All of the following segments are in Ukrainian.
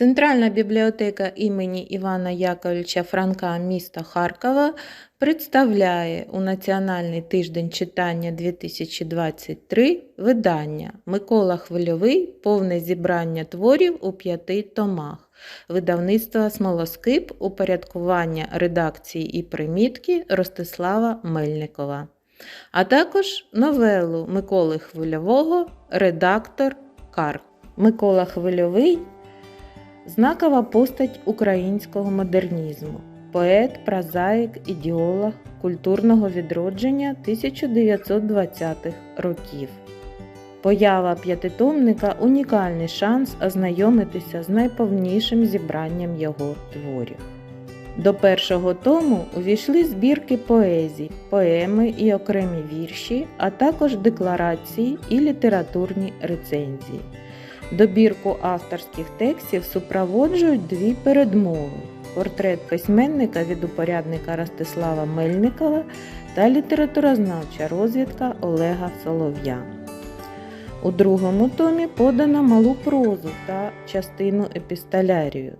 Центральна бібліотека імені Івана Яковлевича Франка міста Харкова представляє у Національний тиждень читання 2023 видання Микола Хвильовий Повне зібрання творів у п'яти томах. Видавництва Смолоскип упорядкування редакції і примітки Ростислава Мельникова. А також новелу Миколи Хвильового Редактор Карк. Микола Хвильовий знакова постать українського модернізму, поет, прозаїк, ідеолог культурного відродження 1920-х років. Поява п'ятитомника унікальний шанс ознайомитися з найповнішим зібранням його творів. До першого тому увійшли збірки поезій, поеми і окремі вірші, а також декларації і літературні рецензії. Добірку авторських текстів супроводжують дві передмови: портрет письменника від упорядника Ростислава Мельникова та літературознавча розвідка Олега Солов'я. У другому томі подано малу прозу та частину епістолярію.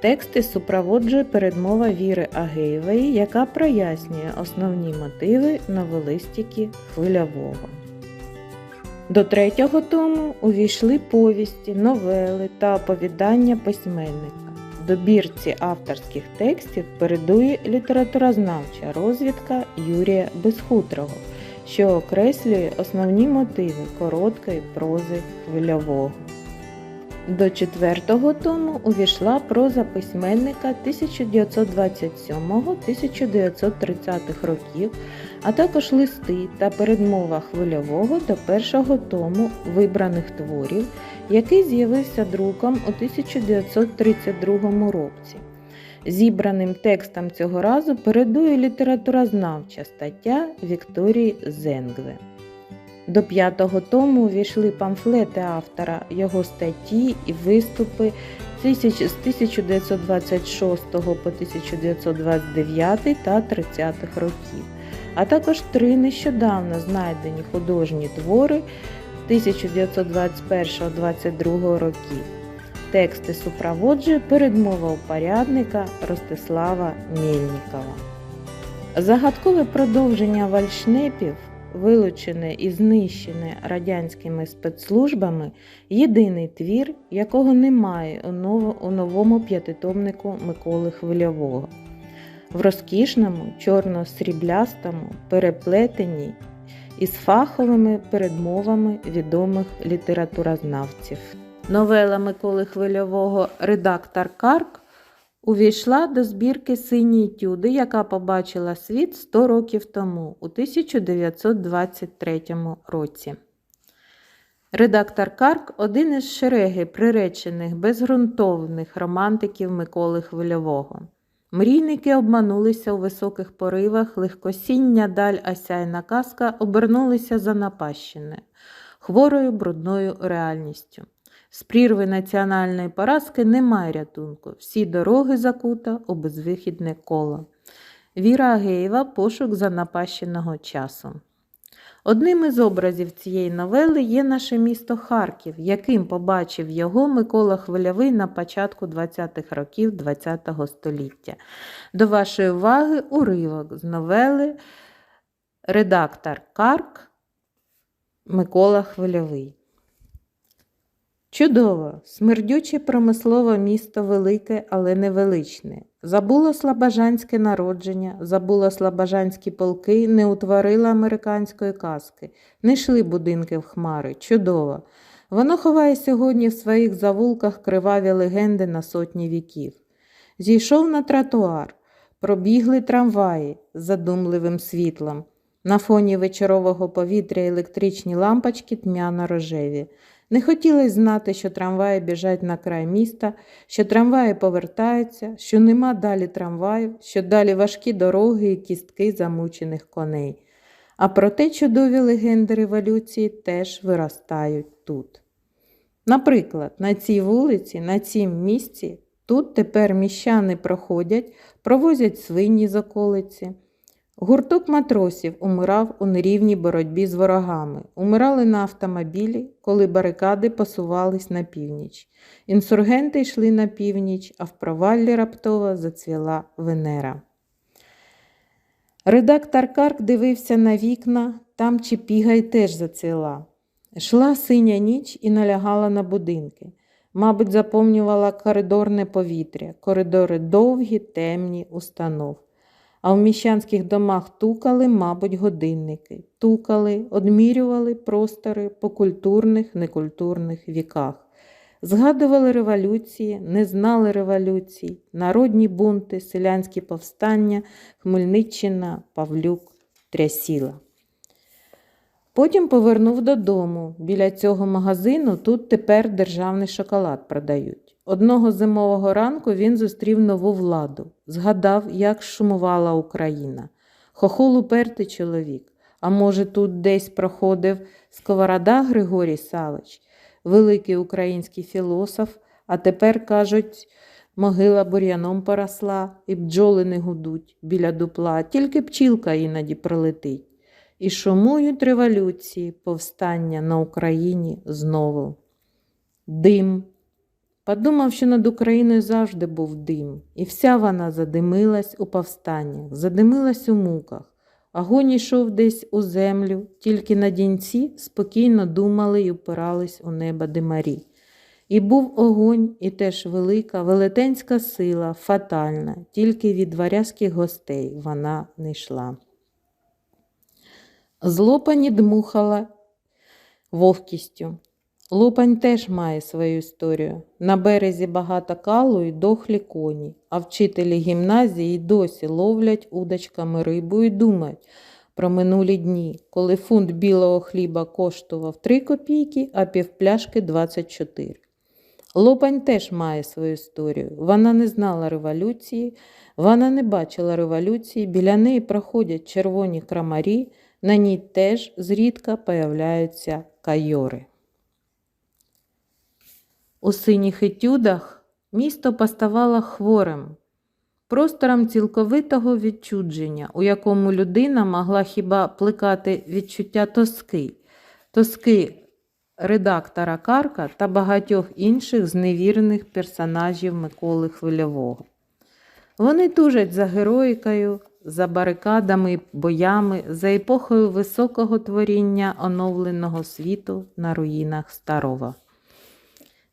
Тексти супроводжує передмова Віри Агеєвої, яка прояснює основні мотиви новелистики хвильового. До третього тому увійшли повісті, новели та оповідання письменника. Добірці авторських текстів передує літературознавча розвідка Юрія Безхутрого, що окреслює основні мотиви короткої прози хвильового. До четвертого тому увійшла проза письменника 1927-1930 років, а також листи та передмова хвильового до першого тому вибраних творів, який з'явився друком у 1932 році. Зібраним текстом цього разу передує літературознавча стаття Вікторії Зенгве. До п'ятого тому увійшли памфлети автора, його статті і виступи з 1926 по 1929 та 30-х років, а також три нещодавно знайдені художні твори 1921-22 років. Тексти супроводжує передмова упорядника Ростислава Мельникова. Загадкове продовження вальшнепів вилучене і знищене радянськими спецслужбами, єдиний твір, якого немає у, новому п'ятитомнику Миколи Хвильового. В розкішному, чорно-сріблястому, переплетенні із фаховими передмовами відомих літературознавців. Новела Миколи Хвильового Редактор Карк увійшла до збірки Сині етюди, яка побачила світ 100 років тому, у 1923 році. Редактор Карк один із шереги приречених безґрунтовних романтиків Миколи Хвильового. Мрійники обманулися у високих поривах, легкосіння даль осяйна казка обернулися за напащене, хворою брудною реальністю. З прірви національної поразки немає рятунку. Всі дороги закута у безвихідне коло. Віра Агеєва пошук занапащеного часу. Одним із образів цієї новели є наше місто Харків, яким побачив його Микола Хвильовий на початку 20-х років ХХ століття. До вашої уваги уривок з новели Редактор Карк Микола Хвильовий. Чудово, смердюче промислове місто велике, але невеличне. Забуло слабожанське народження, забуло слабожанські полки, не утворило американської казки, не йшли будинки в хмари. Чудово. Воно ховає сьогодні в своїх завулках криваві легенди на сотні віків. Зійшов на тротуар, пробігли трамваї з задумливим світлом. На фоні вечорового повітря електричні лампочки тьмяно рожеві. Не хотілося знати, що трамваї біжать на край міста, що трамваї повертаються, що нема далі трамваїв, що далі важкі дороги і кістки замучених коней. А проте чудові легенди революції теж виростають тут. Наприклад, на цій вулиці, на цім місці, тут тепер міщани проходять, провозять свині з околиці. Гурток матросів умирав у нерівній боротьбі з ворогами. Умирали на автомобілі, коли барикади посувались на північ. Інсургенти йшли на північ, а в проваллі раптово зацвіла Венера. Редактор Карк дивився на вікна, там Чіпігай теж зацвіла. Йшла синя ніч і налягала на будинки. Мабуть, заповнювала коридорне повітря, коридори довгі, темні, установ. А в міщанських домах тукали, мабуть, годинники, тукали, одмірювали простори по культурних, некультурних віках. Згадували революції, не знали революцій, народні бунти, селянські повстання, Хмельниччина, Павлюк, Трясіла. Потім повернув додому. Біля цього магазину тут тепер державний шоколад продають. Одного зимового ранку він зустрів нову владу, згадав, як шумувала Україна. Хохол упертий чоловік. А може, тут десь проходив Сковорода Григорій Савич, великий український філософ, а тепер, кажуть, могила бур'яном поросла, і бджоли не гудуть біля дупла, тільки пчілка іноді пролетить. І шумують революції, повстання на Україні знову. Дим. Подумав, що над Україною завжди був дим, і вся вона задимилась у повстаннях, задимилась у муках. Огонь йшов десь у землю, тільки на дінці спокійно думали й упирались у небо димарі. І був огонь, і теж велика, велетенська сила, фатальна, тільки від варязьких гостей вона не йшла. Злопані дмухала вовкістю. Лупань теж має свою історію. На березі багато калу і дохлі коні, а вчителі гімназії досі ловлять удочками рибу і думають про минулі дні, коли фунт білого хліба коштував 3 копійки, а півпляшки 24. Лопань теж має свою історію. Вона не знала революції, вона не бачила революції, біля неї проходять червоні крамарі, на ній теж зрідка появляються кайори. У синіх етюдах місто поставало хворим, простором цілковитого відчудження, у якому людина могла хіба плекати відчуття тоски, тоски редактора Карка та багатьох інших зневірених персонажів Миколи Хвильового. Вони тужать за героїкою, за барикадами, боями, за епохою високого творіння оновленого світу на руїнах старого.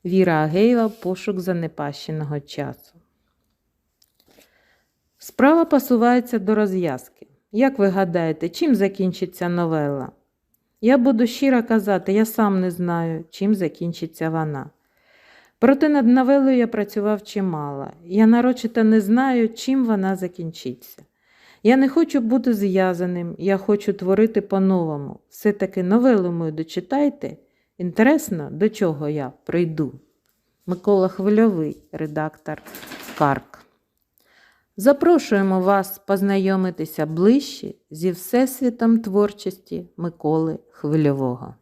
Віра Агеєва Пошук занепащеного часу. Справа посувається до розв'язки. Як ви гадаєте, чим закінчиться новела? Я буду щиро казати, я сам не знаю, чим закінчиться вона. Проте над новелою я працював чимало. Я нарочито не знаю, чим вона закінчиться. Я не хочу бути зв'язаним, я хочу творити по-новому. Все-таки новелу мою дочитайте. Інтересно, до чого я прийду. Микола Хвильовий, редактор Карк. Запрошуємо вас познайомитися ближче зі всесвітом творчості Миколи Хвильового.